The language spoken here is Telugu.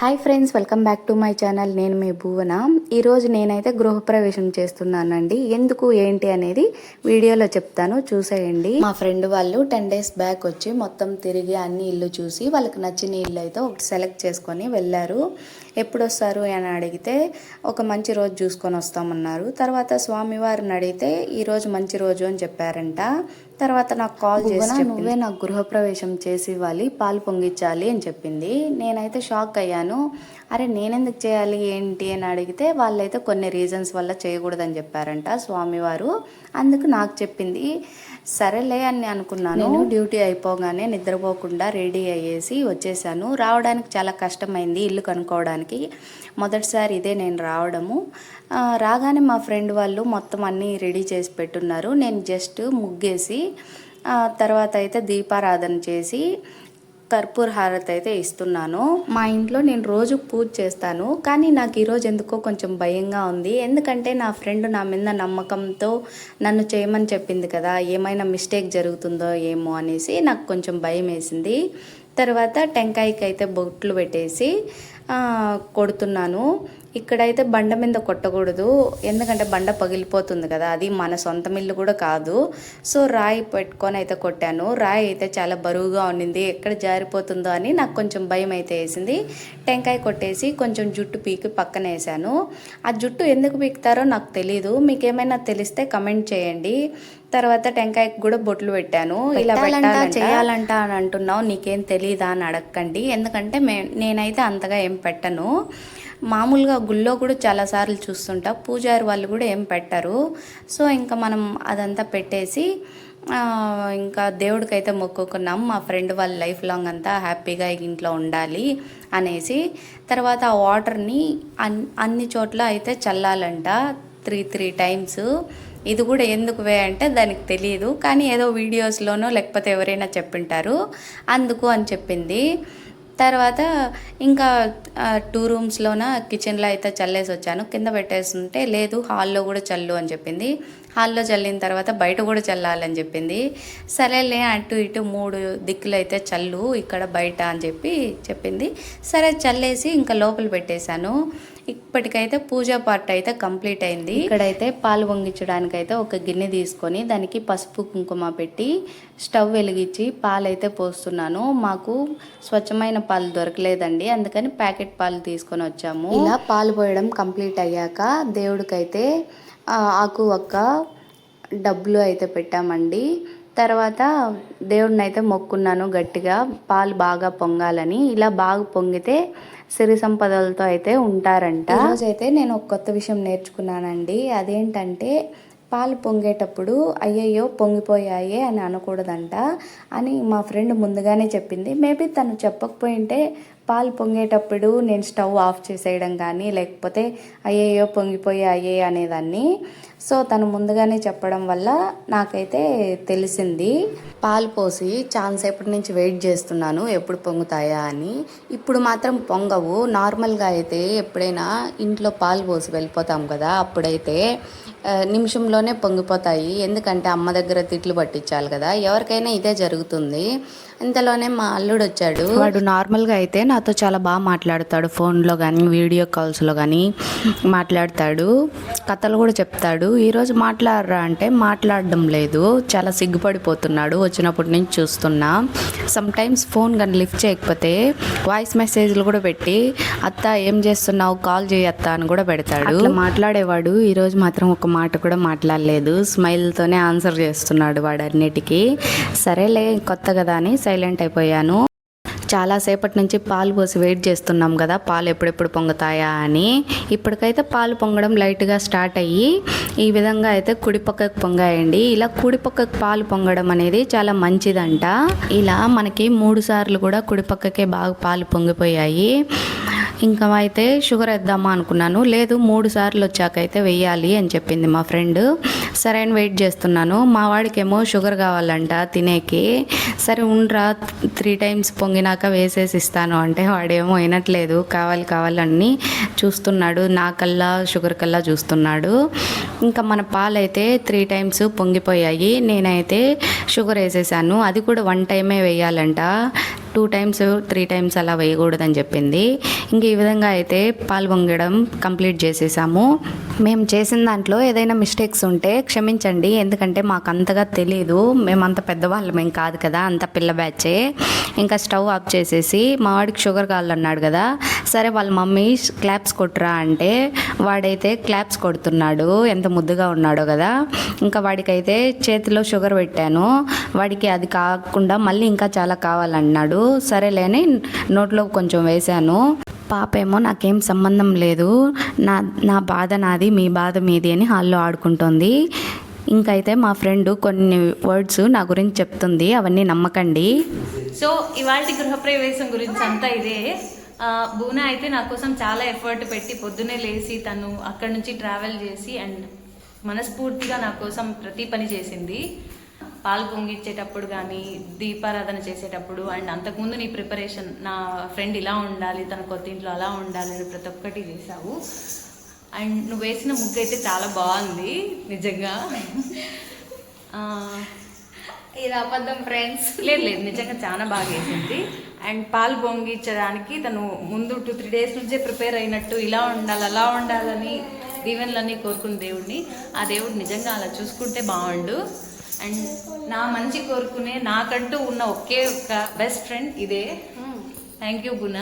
Hi friends welcome back to my channel నేను మీ భువన. ఈరోజు నేనైతే గృహప్రవేశం చేస్తున్నానండి. ఎందుకు ఏంటి అనేది వీడియోలో చెప్తాను. చూసేయండి. మా ఫ్రెండ్ వాళ్ళు టెన్ డేస్ బ్యాక్ వచ్చి మొత్తం తిరిగి అన్ని ఇల్లు చూసి వాళ్ళకి నచ్చిన ఇల్లు అయితే ఒకటి సెలెక్ట్ చేసుకొని వెళ్ళారు. ఎప్పుడు వస్తారు అని అడిగితే ఒక మంచి రోజు చూసుకొని వస్తామన్నారు. తర్వాత స్వామివారిని అడిగితే ఈరోజు మంచి రోజు అని చెప్పారంట. తర్వాత నాకు కాల్ చేసి నువ్వే నాకు గృహప్రవేశం చేసి ఇవ్వాలి పాలు పొంగిచ్చాలి అని చెప్పింది. నేనైతే షాక్ అయ్యాను. అరే నేనెందుకు చేయాలి ఏంటి అని అడిగితే వాళ్ళైతే కొన్ని రీజన్స్ వల్ల చేయకూడదని చెప్పారంట స్వామివారు. అందుకు నాకు చెప్పింది సరేలే అని అనుకున్నాను. నేను డ్యూటీ అయిపోగానే నిద్రపోకుండా రెడీ అయ్యేసి వచ్చేసాను. రావడానికి చాలా కష్టమైంది ఇల్లు కనుక్కోవడానికి. మొదటిసారి ఇదే నేను రావడము. రాగానే మా ఫ్రెండ్ వాళ్ళు మొత్తం అన్నీ రెడీ చేసి పెట్టున్నారు. నేను జస్ట్ ముగ్గేసి తర్వాత అయితే దీపారాధన చేసి కర్పూర హారతి అయితే ఇస్తున్నాను. మా ఇంట్లో నేను రోజు పూజ చేస్తాను కానీ నాకు ఈరోజు ఎందుకో కొంచెం భయంగా ఉంది. ఎందుకంటే నా ఫ్రెండ్ నా మీద నమ్మకంతో నన్ను చేయమని చెప్పింది కదా ఏమైనా మిస్టేక్ జరుగుతుందో ఏమో అనేసి నాకు కొంచెం భయం వేసింది. తర్వాత టెంకాయకి అయితే బొట్లు పెట్టేసి కొడుతున్నాను. ఇక్కడైతే బండ మీద కొట్టకూడదు. ఎందుకంటే బండ పగిలిపోతుంది కదా అది మన సొంత మిల్లు కూడా కాదు. సో రాయి పెట్టుకొని అయితే కొట్టాను. రాయి అయితే చాలా బరువుగా ఉండింది ఎక్కడ జారిపోతుందో అని నాకు కొంచెం భయం అయితే వేసింది. టెంకాయ కొట్టేసి కొంచెం జుట్టు పీకి పక్కన వేసాను ఆ జుట్టు ఎందుకు పీకుతారో నాకు తెలీదు. మీకు ఏమైనా తెలిస్తే కమెంట్ చేయండి. తర్వాత టెంకాయకి కూడా బొట్లు పెట్టాను. ఇలా పెట్టాలంట చేయాలంట అని అంటున్నావు. నీకేం తెలీదా అని అడగండి ఎందుకంటే మే నేనైతే అంతగా ఏం పెట్టను. మామూలుగా గుళ్ళో కూడా చాలాసార్లు చూస్తుంటా. పూజారి వాళ్ళు కూడా ఏం పెట్టరు. సో ఇంకా మనం అదంతా పెట్టేసి ఇంకా దేవుడికైతే మొక్కుకున్నాం. మా ఫ్రెండ్ వాళ్ళ లైఫ్ లాంగ్ అంతా హ్యాపీగా ఇంట్లో ఉండాలి అనేసి. తర్వాత ఆ వాటర్ని అన్ అన్ని చోట్ల అయితే చల్లాలంట. Three three times. ఇది కూడా ఎందుకు వే అంటే దానికి తెలియదు కానీ ఏదో వీడియోస్లోనో లేకపోతే ఎవరైనా చెప్పింటారు. అందుకు అని చెప్పింది. తర్వాత ఇంకా టూ రూమ్స్లోన కిచెన్లో అయితే చల్లేసి వచ్చాను. కింద పెట్టేస్తుంటే లేదు హాల్లో కూడా చల్లు అని చెప్పింది. హాల్లో చల్లిన తర్వాత బయట కూడా చల్లాలని చెప్పింది. సరేలే అటు ఇటు మూడు దిక్కులు అయితే చల్లు ఇక్కడ బయట అని చెప్పి చెప్పింది. సరే చల్లేసి ఇంకా లోపల పెట్టేశాను. ఇప్పటికైతే పూజా పార్ట్ అయితే కంప్లీట్ అయింది. ఇక్కడైతే పాలు పొంగించడానికి అయితే ఒక గిన్నె తీసుకొని దానికి పసుపు కుంకుమ పెట్టి స్టవ్ వెలిగించి పాలు అయితే పోస్తున్నాను. మాకు స్వచ్ఛమైన పాలు దొరకలేదండి. అందుకని ప్యాకెట్ పాలు తీసుకొని వచ్చాము. ఇలా పాలు పోయడం కంప్లీట్ అయ్యాక దేవుడికైతే ఆకు ఒక్క డబ్బులు అయితే పెట్టామండి. తర్వాత దేవుడిని అయితే మొక్కున్నాను గట్టిగా పాలు బాగా పొంగాలని. ఇలా బాగా పొంగితే సిరి సంపదలతో అయితే ఉంటారంట. ఈరోజైతే నేను ఒక కొత్త విషయం నేర్చుకున్నానండి. అదేంటంటే పాలు పొంగేటప్పుడు అయ్యయ్యో పొంగిపోయాయే అని అనకూడదంట అని మా ఫ్రెండ్ ముందుగానే చెప్పింది. మేబీ తను చెప్పకపోయింటే పాలు పొంగేటప్పుడు నేను స్టవ్ ఆఫ్ చేసేయడం కానీ లేకపోతే అయ్యయ్యో పొంగిపోయాయే అనేదాన్ని. సో తను ముందుగానే చెప్పడం వల్ల నాకైతే తెలిసింది. పాలు పోసి చాలాసేపటి నుంచి వెయిట్ చేస్తున్నాను ఎప్పుడు పొంగుతాయా అని. ఇప్పుడు మాత్రం పొంగవు. నార్మల్గా అయితే ఎప్పుడైనా ఇంట్లో పాలు పోసి వెళ్ళిపోతాం కదా అప్పుడైతే నిమిషంలోనే పొంగిపోతాయి. ఎందుకంటే అమ్మ దగ్గర తిట్లు పట్టించాలి కదా. ఎవరికైనా ఇదే జరుగుతుంది. ఇంతలోనే మా అల్లుడు వచ్చాడు. వాడు నార్మల్గా అయితే నాతో చాలా బాగా మాట్లాడతాడు. ఫోన్లో కానీ వీడియో కాల్స్లో కానీ మాట్లాడతాడు. కథలు కూడా చెప్తాడు. ఈరోజు మాట్లాడరా అంటే మాట్లాడడం లేదు. చాలా సిగ్గుపడిపోతున్నాడు. వచ్చినప్పటి నుంచి చూస్తున్నా. సమ్ టైమ్స్ ఫోన్ కానీ లిఫ్ట్ చేయకపోతే వాయిస్ మెసేజ్లు కూడా పెట్టి అత్త ఏం చేస్తున్నావు? కాల్ చేయత్తా అని కూడా పెడతాడు. మాట్లాడేవాడు. ఈరోజు మాత్రం ఒక మాట కూడా మాట్లాడలేదు. స్మైల్తోనే ఆన్సర్ చేస్తున్నాడు వాడు అన్నిటికీ సరేలే కొత్త కదా అని సైలెంట్ అయిపోయాను. చాలాసేపటి నుంచి పాలు పోసి వెయిట్ చేస్తున్నాం కదా పాలు ఎప్పుడెప్పుడు పొంగుతాయా అని. ఇప్పటికైతే పాలు పొంగడం లైట్గా స్టార్ట్ అయ్యి ఈ విధంగా అయితే కుడిపక్కకు పొంగాయండి. ఇలా కుడిపక్కకు పాలు పొంగడం అనేది చాలా మంచిదంట. ఇలా మనకి మూడు సార్లు కూడా కుడిపక్కకే బాగా పాలు పొంగిపోయాయి. ఇంకా అయితే షుగర్ వేద్దామా అనుకున్నాను. లేదు మూడు సార్లు వచ్చాకైతే వెయ్యాలి అని చెప్పింది మా ఫ్రెండ్. సరే అని వెయిట్ చేస్తున్నాను. మా వాడికేమో షుగర్ కావాలంట తినేకి. సరే ఉండరా త్రీ టైమ్స్ పొంగినాక వేసేసి ఇస్తాను అంటే వాడేమో వినట్లేదు. కావాలి కావాలని చూస్తున్నాడు. నా కల్లా షుగర్ కల్లా చూస్తున్నాడు. ఇంకా మన పాలైతే త్రీ టైమ్స్ పొంగిపోయాయి. నేనైతే షుగర్ వేసేసాను. అది కూడా వన్ టైమే వేయాలంట. టూ టైమ్స్ త్రీ టైమ్స్ అలా వేయకూడదని చెప్పింది. ఇంక ఈ విధంగా అయితే పాల్గొంగడం కంప్లీట్ చేసేసాము. మేము చేసిన దాంట్లో ఏదైనా మిస్టేక్స్ ఉంటే క్షమించండి ఎందుకంటే మాకు అంతగా తెలియదు మేమంత పెద్దవాళ్ళం మేము కాదు కదా అంత పిల్ల బ్యాచే. ఇంకా స్టవ్ ఆఫ్ చేసేసి మా వాడికి షుగర్ కావాలన్నాడు కదా సరే వాళ్ళ మమ్మీ క్లాప్స్ కొట్టురా అంటే వాడైతే క్లాప్స్ కొడుతున్నాడు ఎంత ముద్దుగా ఉన్నాడో కదా. ఇంకా వాడికైతే చేతిలో షుగర్ పెట్టాను. వాడికి అది కాకుండా మళ్ళీ ఇంకా చాలా కావాలన్నాడు. సరేలేని నోట్లో కొంచెం వేశాను. పాపేమో నాకేం సంబంధం లేదు. నా నా బాధ నాది మీ బాధ మీది అని హాల్లో ఆడుకుంటోంది. ఇంకైతే మా ఫ్రెండ్ కొన్ని వర్డ్స్ నా గురించి చెప్తుంది అవన్నీ నమ్మకండి. సో ఇవాళ గృహప్రవేశం గురించి అంతా ఇదే. బూనా అయితే నా కోసం చాలా ఎఫర్ట్ పెట్టి పొద్దున్నే లేచి తను అక్కడి నుంచి ట్రావెల్ చేసి అండ్ మనస్ఫూర్తిగా నా కోసం ప్రతి పని చేసింది. పాలు పొంగిచ్చేటప్పుడు కానీ దీపారాధన చేసేటప్పుడు అండ్ అంతకుముందు నీ ప్రిపరేషన్ నా ఫ్రెండ్ ఇలా ఉండాలి తన కొత్త ఇంట్లో అలా ఉండాలి అని ప్రతి ఒక్కటి చేసావు అండ్ నువ్వు వేసిన ముగ్గు అయితే చాలా బాగుంది నిజంగా. ఇది అబద్ధం ఫ్రెండ్స్ లేదు లేదు నిజంగా చాలా బాగా వేసింది. అండ్ పాలు పొంగిచ్చడానికి తను ముందు టూ త్రీ డేస్ నుంచే ప్రిపేర్ అయినట్టు ఇలా ఉండాలి అలా ఉండాలని దీవెనలన్నీ కోరుకున్న దేవుడిని ఆ దేవుడు నిజంగా అలా చూసుకుంటే బాగుండు. అండ్ నా మంచి కోరుకునే నాకంటూ ఉన్న ఒకే ఒక బెస్ట్ ఫ్రెండ్ ఇదే. Thank you Guna.